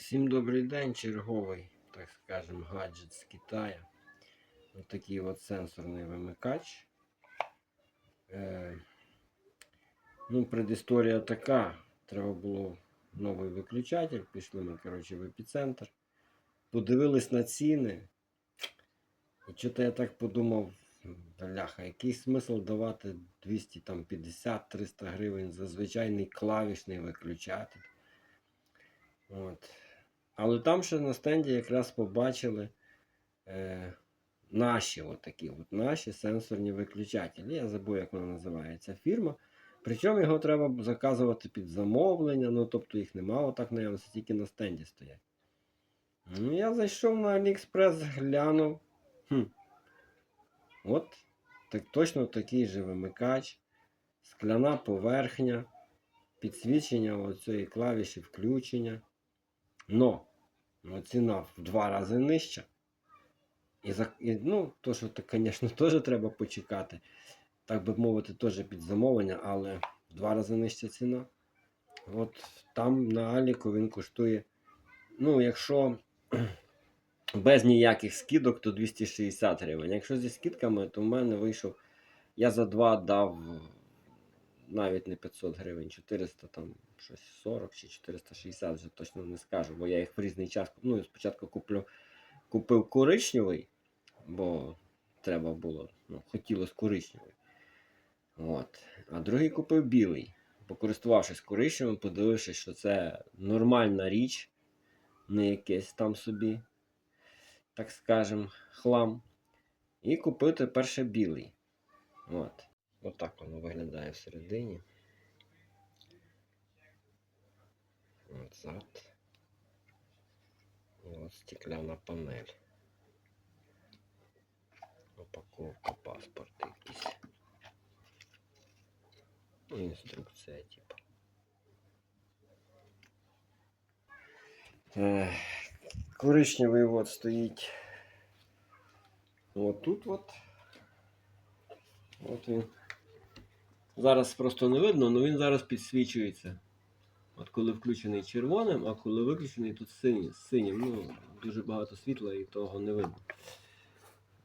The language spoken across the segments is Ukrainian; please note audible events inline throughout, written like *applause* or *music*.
Всім добрий день, черговий, так скажем, гаджет з Китаю. Ось такий от сенсорний вимикач. Е, ну, предісторія така. Треба було новий виключатель. Пішли ми, коротше, в епіцентр. Подивились на ціни. І що-то я так подумав, бляха, який смисл давати 250-300 гривень за звичайний клавішний виключатель. От. Але там ще на стенді якраз побачили е, наші отакі от наші сенсорні виключателі. Я забув, як вона називається фірма. Причому його треба заказувати під замовлення, ну тобто їх нема отак наявності, тільки на стенді стоять. Ну, я зайшов на AliExpress, глянув. Хм. От так, точно такий же вимикач, скляна поверхня, підсвічення оцієї клавіші включення. Но ціна в два рази нижча. І, і ну, то, що то, звісно, теж треба почекати. Так би мовити, теж під замовлення, але в два рази нижча ціна. От там на Аліку він коштує. Ну, якщо *clears throat* без ніяких скидок, то 260 гривень. Якщо зі скидками, то в мене вийшов. Я за два дав навіть не 500 гривень, 400 там щось 40 чи 460, вже точно не скажу, бо я їх в різний час. Ну, спочатку куплю, купив коричневий, бо треба було, ну, хотілося коричневий. От. А другий купив білий. Покористувавшись коричневим, подивившись, що це нормальна річ, не якесь там собі, так скажем, хлам. І купив тепер білий. От. Отак воно виглядає всередині. От зад. І от стекляна панель. Упаковка, паспорт якийсь. Ну, інструкція, типу. Ех, Коричневий от стоїть. От тут от. От він. Зараз просто не видно, але він зараз підсвічується. От коли включений червоним, а коли виключений тут синім. синім. Ну, дуже багато світла і того не видно.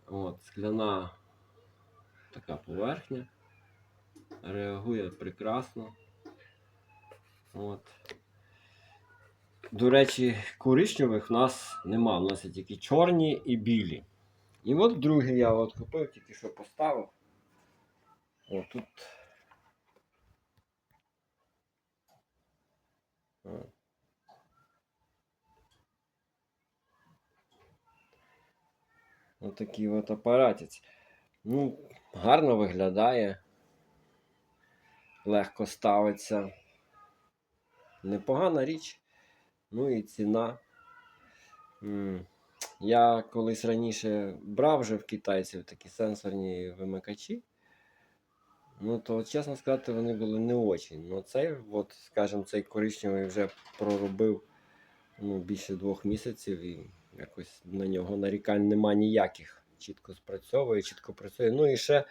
От, скляна така поверхня. Реагує прекрасно. От. До речі, коричневих в нас нема. У нас є тільки чорні і білі. І от другий я от купив, тільки що поставив. О, тут. Отакий от апаратець. Ну, гарно виглядає. Легко ставиться. Непогана річ. Ну і ціна. Я колись раніше брав вже в китайців такі сенсорні вимикачі. Ну, то, чесно сказати, вони були не очень. Ну, цей, от, скажімо, цей коричневий вже проробив ну, більше двох місяців і якось на нього нарікань нема ніяких. Чітко спрацьовує, чітко працює. Ну і ще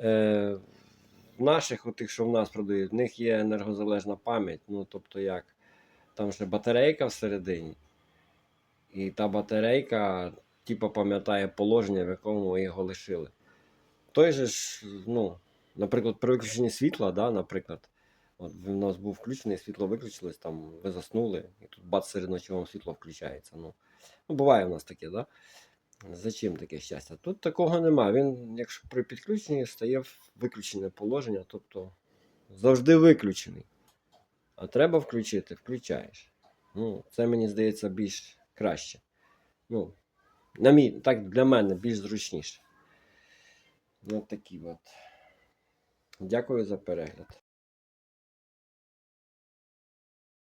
е, в наших, отих, що в нас продають, в них є енергозалежна пам'ять. Ну, тобто, як там ще батарейка всередині. І та батарейка, типу, пам'ятає положення, в якому ви його лишили. Той же ж, ну, наприклад, при виключенні світла, да, наприклад, от в нас був включений, світло виключилось, там ви заснули, і тут бац серед ночі вам світло включається. Ну, ну буває в нас таке, да? Зачем таке щастя? Тут такого немає. Він, якщо при підключенні, стає виключене положення, тобто завжди виключений. А треба включити, включаєш. Ну, це мені здається більш краще. Ну, на мій, так для мене більш зручніше. Ось такі от. Дякую за перегляд.